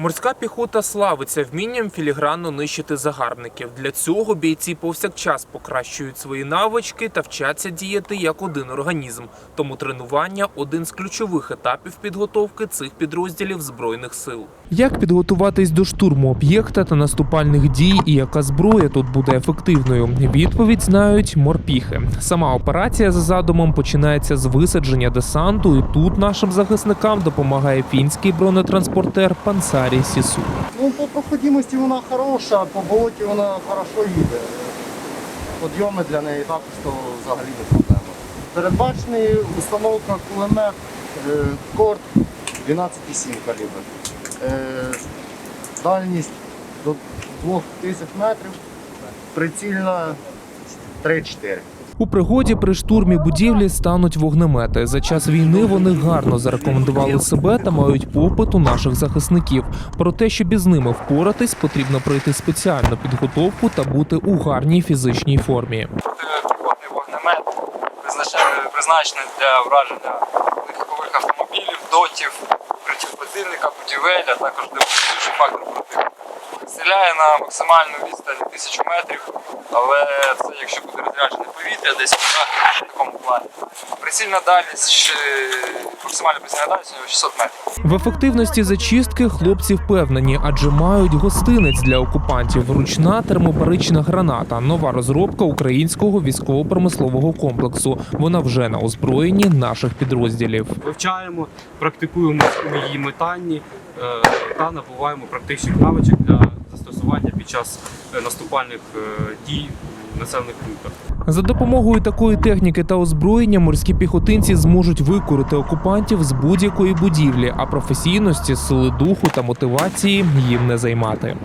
Морська піхота славиться вмінням філігранно нищити загарбників. Для цього бійці повсякчас покращують свої навички та вчаться діяти як один організм. Тому тренування один з ключових етапів підготовки цих підрозділів збройних сил. Як підготуватись до штурму об'єкта та наступальних дій, і яка зброя тут буде ефективною? Відповідь знають морпіхи. Сама операція за задумом починається з висадження десанту, і тут нашим захисникам допомагає фінський бронетранспортер Пансарі Сісу. Ну, по проходимості вона хороша, по болоті вона хорошо їде. Подйоми для неї також то взагалі не проблема. Передбачений установка кулемет е, корт 12,7 калібр. Е, дальність до 2000 метрів, прицільна 3-4. У пригоді при штурмі будівлі стануть вогнемети. За час війни вони гарно зарекомендували себе та мають попит у наших захисників. Про те, щоб із ними впоратись, потрібно пройти спеціальну підготовку та бути у гарній фізичній формі. піхотний вогнемет, призначений, призначений для враження легкових автомобілів, дотів, противника, будівель, а також демонструючий фактор противника. Стріляє на максимальну відстань 1000 метрів, але це якщо буде розряджене повітря, десь в такому плані. Прицільна дальність, у нього 600 метрів. В ефективності зачистки хлопці впевнені, адже мають гостинець для окупантів. Ручна термобарична граната, нова розробка українського військово-промислового комплексу. Вона вже на озброєнні наших підрозділів. вивчаємо, практикуємо у її метанні е, та набуваємо практичних навичок для застосування під час е, наступальних е, дій населених пунктах. За допомогою такої техніки та озброєння морські піхотинці зможуть викорити окупантів з будь-якої будівлі, а професійності, сили духу та мотивації їм не займати.